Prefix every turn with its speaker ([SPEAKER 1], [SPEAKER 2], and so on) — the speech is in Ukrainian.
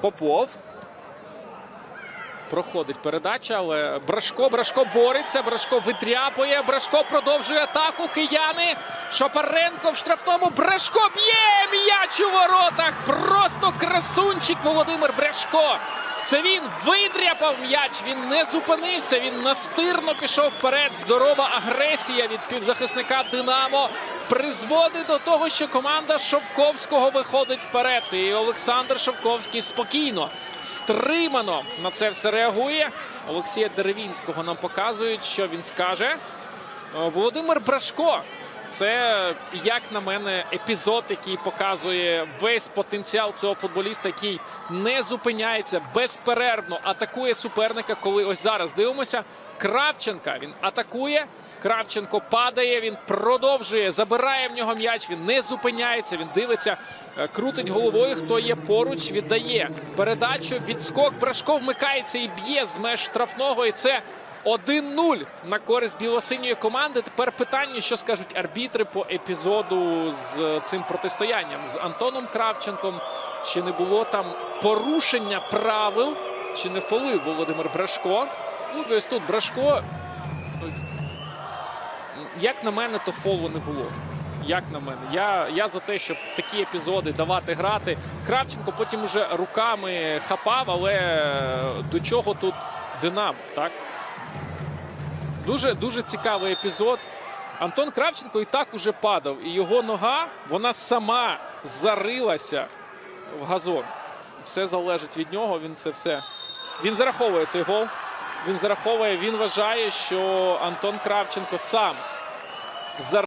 [SPEAKER 1] Попов. Проходить передача, але Брашко, Брашко бореться, Брашко витряпує, Брашко продовжує атаку. Кияни. Шапаренко в штрафному. Брашко б'є м'яч у воротах. Просто красунчик Володимир Брашко. Це він видряпав м'яч. Він не зупинився. Він настирно пішов вперед. Здорова агресія від півзахисника Динамо призводить до того, що команда Шовковського виходить вперед. І Олександр Шовковський спокійно, стримано на це все реагує. Олексія Деревінського нам показують, що він скаже. Е, Володимир Брашко. Це, як на мене, епізод, який показує весь потенціал цього футболіста, який не зупиняється безперервно, атакує суперника. Коли ось зараз дивимося, Кравченка він атакує. Кравченко падає, він продовжує, забирає в нього м'яч. Він не зупиняється. Він дивиться, е, крутить головою. Хто є поруч, віддає передачу. Відскок Брашко вмикається і б'є з меж штрафного. І це 1-0 на користь білосиньої команди. Тепер питання, що скажуть арбітри по епізоду з цим протистоянням з Антоном Кравченком. Чи не було там порушення правил, чи не фолив Володимир Брашко? Ну, ось тут Брашко. Як на мене, то фолу не було. Як на мене, я, я за те, щоб такі епізоди давати грати. Кравченко потім уже руками хапав, але до чого тут Динамо, так? Дуже дуже цікавий епізод. Антон Кравченко і так уже падав, і його нога вона сама зарилася в газон. Все залежить від нього. Він це все. Він зараховує цей гол. Він зараховує. Він вважає, що Антон Кравченко сам зар...